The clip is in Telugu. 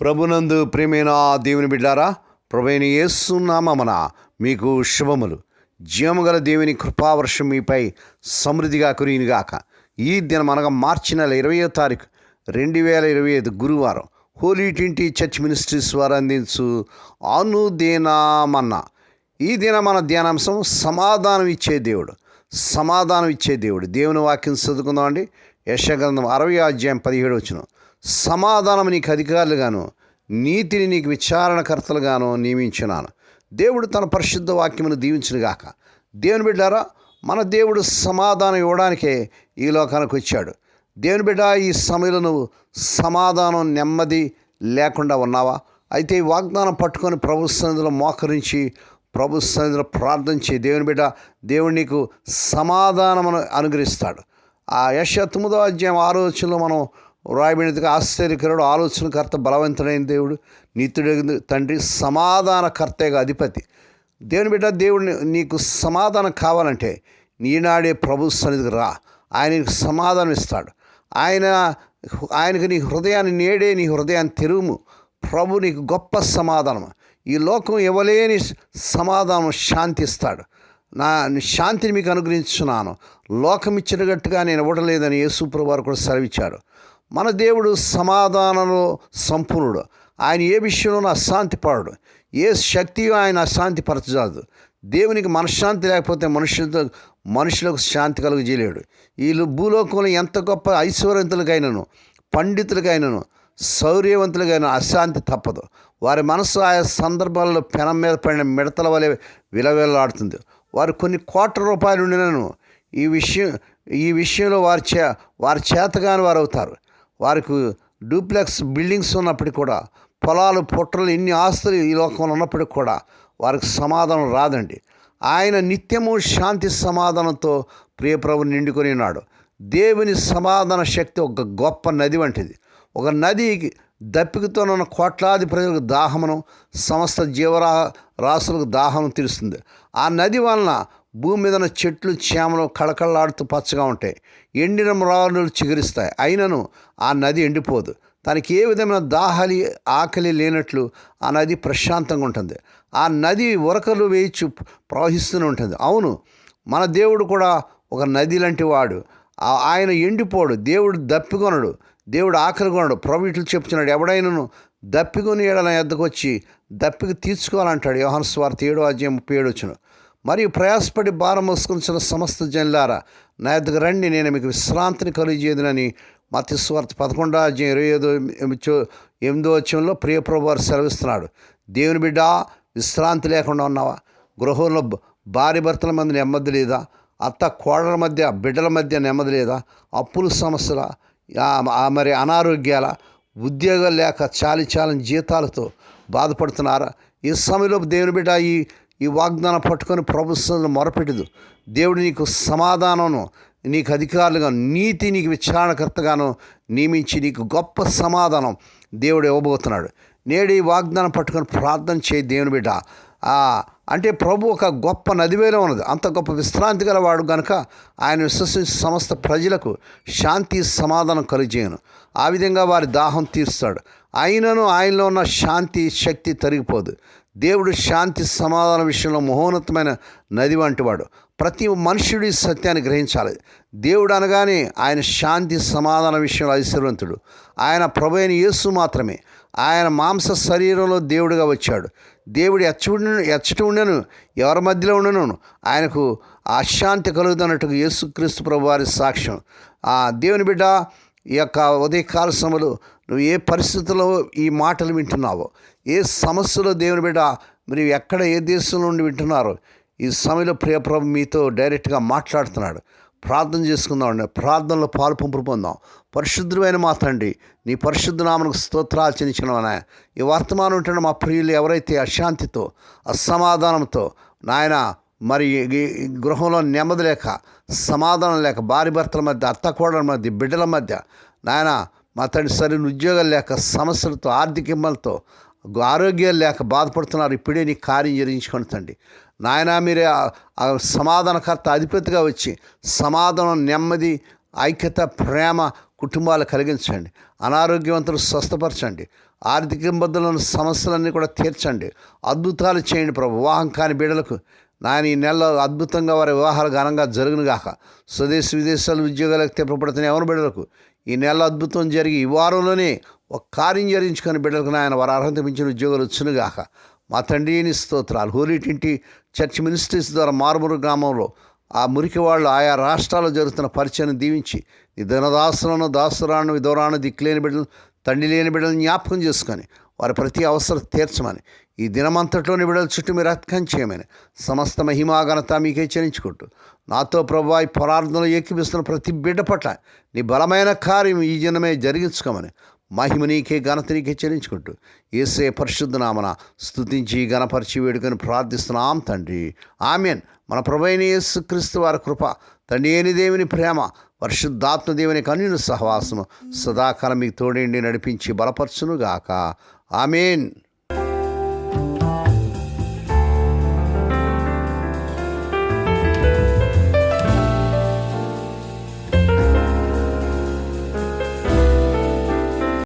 ప్రభునందు ప్రేమైన దేవుని బిడ్డారా ప్రభుని ఏసునామన మీకు శుభములు. జీవముగల దేవుని కృపావర్షం మీపై సమృద్ధిగా కురియునిగాక. ఈ దినం అనగా మార్చి నెల ఇరవయో తారీఖు రెండు వేల ఇరవై ఐదు గురువారం హోలీ ట్వంటీ చర్చ్ మినిస్ట్రీస్ వారు అందించు అనుదేనామన్న. ఈ దిన మన ధ్యానాంశం సమాధానం ఇచ్చే దేవుడు సమాధానం ఇచ్చే దేవుడు. దేవుని వాక్యం చదువుకుందామండి. యశగ్రంథం అరవై అధ్యాయం పదిహేడు వచ్చిన సమాధానం నీకు అధికారులుగాను నీతిని నీకు విచారణకర్తలుగాను నియమించున్నాను. దేవుడు తన పరిశుద్ధ వాక్యమును దీవించునుగాక. దేవుని బిడ్డారా మన దేవుడు సమాధానం ఇవ్వడానికే ఈ లోకానికి వచ్చాడు. దేవుని బిడ్డ ఈ సమయంలో నువ్వు సమాధానం నెమ్మది లేకుండా ఉన్నావా? అయితే ఈ వాగ్దానం పట్టుకొని ప్రభు సన్నిధిలో మోకరించి ప్రభు సన్నిధిలో ప్రార్థన చేయి. దేవుని బిడ్డ దేవుడు నీకు సమాధానమును అనుగ్రహిస్తాడు. ఆ యశ తొమ్మిదో అధ్యాయం ఆలోచనలో మనం రాయబడినదిగా ఆశ్చర్యకరుడు ఆలోచనకర్త బలవంతుడైన దేవుడు నిత్యుడు తండ్రి సమాధానకర్తగా అధిపతి. దేవుని బిడ్డ దేవుడిని నీకు సమాధానం కావాలంటే నీనాడే ప్రభు సన్నిధికి రా. ఆయన నీకు సమాధానం ఇస్తాడు. ఆయన ఆయనకు నీ హృదయాన్ని నేడే నీ హృదయాన్ని తెరుము. ప్రభు నీకు గొప్ప సమాధానం. ఈ లోకం ఇవ్వలేని సమాధానం శాంతి ఇస్తాడు. నా శాంతిని మీకు అనుగ్రహించున్నాను. లోకం ఇచ్చినట్టుగా నేను ఇవ్వడలేదని యేసుప్రభు వారు కూడా సెలవిచ్చాడు. మన దేవుడు సమాధానంలో సంపూర్ణుడు. ఆయన ఏ విషయంలోనూ అశాంతి పడడు ఏ శక్తి ఆయన అశాంతి పరచజాదు దేవునికి మనశ్శాంతి లేకపోతే మనుషులతో మనుషులకు శాంతి కలుగజేయలేడు. వీళ్ళు భూలోకంలో ఎంత గొప్ప ఐశ్వర్యవంతులకైనను పండితులకైనను శౌర్యవంతులకైనా అశాంతి తప్పదు. వారి మనసు ఆయా సందర్భాల్లో పెనం మీద పడిన మిడతల వలె విలవిల్లాడుతుంది. వారు కొన్ని కోట్ల రూపాయలు ఉండినను ఈ విషయం ఈ విషయంలో వారి చే వారి చేతగాని వారు అవుతారు వారికి డూప్లెక్స్ బిల్డింగ్స్ ఉన్నప్పటికీ కూడా పొలాలు పుట్టలు ఇన్ని ఆస్తులు ఈ లోకంలో ఉన్నప్పటికీ కూడా వారికి సమాధానం రాదండి. ఆయన నిత్యము శాంతి సమాధానంతో ప్రియప్రభు నిండుకొని ఉన్నాడు. దేవుని సమాధాన శక్తి ఒక గొప్ప నది వంటిది. ఒక నది దప్పికతోనున్న కోట్లాది ప్రజలకు దాహమును సమస్త జీవరా రాసులకు దాహం తీరుస్తుంది. ఆ నది వలన భూమి మీద చెట్లు చేమలు కళకళలాడుతూ పచ్చగా ఉంటాయి. ఎండిన రాళ్ళు చిగురిస్తాయి. అయినను ఆ నది ఎండిపోదు. తనకి ఏ విధమైన దాహలి ఆకలి లేనట్లు ఆ నది ప్రశాంతంగా ఉంటుంది. ఆ నది ఉరకలు వేయిచు ప్రవహిస్తూనే ఉంటుంది. అవును మన దేవుడు కూడా ఒక నది లాంటి వాడు. ఆయన ఎండిపోడు. దేవుడు దప్పికొనడు. దేవుడు ఆకలి కొనడు ప్రభు చెప్తున్నాడు ఎవడైనను దప్పికొని ఏడల ఎద్దకొచ్చి దప్పికి తీర్చుకోవాలంటాడు. యోహన్ స్వార్థ ఏడో అధ్యాయం ముప్పై ఏడు మరియు ప్రయాసపడి భారం మోసుకున్న సమస్త జనులారా నా ఎద్దకు రండి నేను మీకు విశ్రాంతిని కలుగజేయదునని మత్స్య స్వార్థ పదకొండో అధ్యాయం ఇరవై ఐదో ఎనిమిదో- ఎనిమిదో వచ్చంలో ప్రియప్రభు సెలవిస్తున్నాడు. దేవుని బిడ్డ విశ్రాంతి లేకుండా ఉన్నావా? గృహంలో భార్య భర్తల మధ్య నెమ్మది లేదా? అత్త కోడల మధ్య బిడ్డల మధ్య నెమ్మది లేదా? అప్పుల సమస్యల? మరి అనారోగ్యాల? ఉద్యోగాలు లేక చాలి చాలని జీతాలతో బాధపడుతున్నారా? ఈ సమయంలో దేవుని బిడ్డ ఈ ఈ వాగ్దానం పట్టుకొని ప్రభుత్వం మొరపెట్టదు. దేవుడు నీకు సమాధానము నీకు అధికారులుగా నీతి నీకు విచారణకర్తగాను నియమించి నీకు గొప్ప సమాధానం దేవుడు ఇవ్వబోతున్నాడు. నేడు ఈ వాగ్దానం పట్టుకొని ప్రార్థన చేయి దేవుని బిడ్డ. అంటే ప్రభు ఒక గొప్ప నదివేలో ఉన్నది. అంత గొప్ప విశ్రాంతి గలవాడు గనుక ఆయన విశ్వసించి సమస్త ప్రజలకు శాంతి సమాధానం కలిగజేయను. ఆ విధంగా వారి దాహం తీరుస్తాడు. అయినను ఆయనలో ఉన్న శాంతి శక్తి తరిగిపోదు. దేవుడు శాంతి సమాధాన విషయంలో మహోన్నతమైన నది వంటివాడు ప్రతి మనుష్యుడి ఈ సత్యాన్ని గ్రహించాలి. దేవుడు అనగానే ఆయన శాంతి సమాధాన విషయంలో ఐశ్వర్వంతుడు ఆయన ప్రభు అయిన యేసు మాత్రమే. ఆయన మాంస శరీరంలో దేవుడిగా వచ్చాడు. దేవుడు ఎచ్చటి ఉండను ఎవరి మధ్యలో ఉండను ఆయనకు అశాంతి కలుగుతున్నట్టుగా యేసుక్రీస్తు ప్రభు వారి సాక్ష్యం. ఆ దేవుని బిడ్డ ఈ యొక్క ఉదయకాల సమలు నువ్వు ఏ పరిస్థితుల్లో ఈ మాటలు వింటున్నావో ఏ సమస్యలో దేవుని బిడ్డ మీరు ఎక్కడ ఏ దేశంలో నుండి వింటున్నారో ఈ సమయంలో ప్రియప్రభు మీతో డైరెక్ట్గా మాట్లాడుతున్నాడు. ప్రార్థన చేసుకుందాం ప్రార్థనలో పాలు పంపులు పొందాం. పరిశుద్ధమైన మా తండ్రి నీ పరిశుద్ధ నామకు స్తోత్రాలు చెల్లించిన ఈ వర్తమానం ఉంటున్న మా ప్రియులు ఎవరైతే అశాంతితో అసమాధానంతో నాయన మరి ఈ గృహంలో నెమ్మది లేక సమాధానం లేక భార్య భర్తల మధ్య అత్తకోడల మధ్య బిడ్డల మధ్య నాయన మా తండ్రి సరైన ఉద్యోగాలు లేక సమస్యలతో ఆర్థిక ఇబ్బందులతో ఆరోగ్యాలు లేక బాధపడుతున్నారు. ఇప్పుడే నీ కార్యం జరిగించుకొని తండ్రి. నాయన మీరే సమాధానకర్త అధిపతిగా వచ్చి సమాధానం నెమ్మది ఐక్యత ప్రేమ కుటుంబాలు కలిగించండి. అనారోగ్యవంతులు స్వస్థపరచండి. ఆర్థిక ఇబ్బందులను సమస్యలన్నీ కూడా తీర్చండి. అద్భుతాలు చేయండి ప్రభు. వివాహం కాని బిడ్డలకు నాయన ఈ నెలలో అద్భుతంగా వారి వివాహాలు ఘనంగా జరుగునుగాక. స్వదేశ విదేశాలు ఉద్యోగాలకు తెప్పబడుతున్న ఎవరి బిడ్డలకు ఈ నెల అద్భుతం జరిగి ఈ వారంలోనే ఒక కార్యం జరిగించుకొని బిడ్డలకు నాయన వారు అర్హత మించిన ఉద్యోగాలు వచ్చునుగాక. మా తండ్రిని స్తోత్రాలు. హోలీటింటి చర్చ్ మినిస్ట్రీస్ ద్వారా మారుమూరు గ్రామంలో ఆ మురికి వాళ్ళు ఆయా రాష్ట్రాల్లో జరుగుతున్న పరిచయం దీవించి ఈ ధనదాసులను దాసురాను విధవరాను దిక్కులేని బిడ్డలు తండ్రి లేని బిడ్డలను జ్ఞాపకం చేసుకొని వారి ప్రతి అవసరం తీర్చమని ఈ దినమంతట్లోని బిడ్డల చుట్టూ మీరు అత్కం చేయమని సమస్త మహిమాఘనత మీకే చెల్లించుకుంటూ నాతో ప్రభు ఈ పరార్థనలో ప్రతి బిడ్డ పట్ల నీ బలమైన కార్యం ఈ జనమే జరిగించుకోమని మహిమ నీకే ఘనత నీకే చెల్లించుకుంటూ ఏసే పరిశుద్ధనామన స్థుతించి గణపరిచి వేడుకొని ప్రార్థిస్తున్నాం తండ్రి. ఆమెన్. మన ప్రభైన యేసుక్రీస్తు వారి కృప తండ్రి ఏని దేవుని ప్రేమ పరిశుద్ధాత్మ దేవుని కన్యుని సహవాసము సదాకాలం మీకు తోడేండి నడిపించి బలపరచునుగాక. ఆమెన్.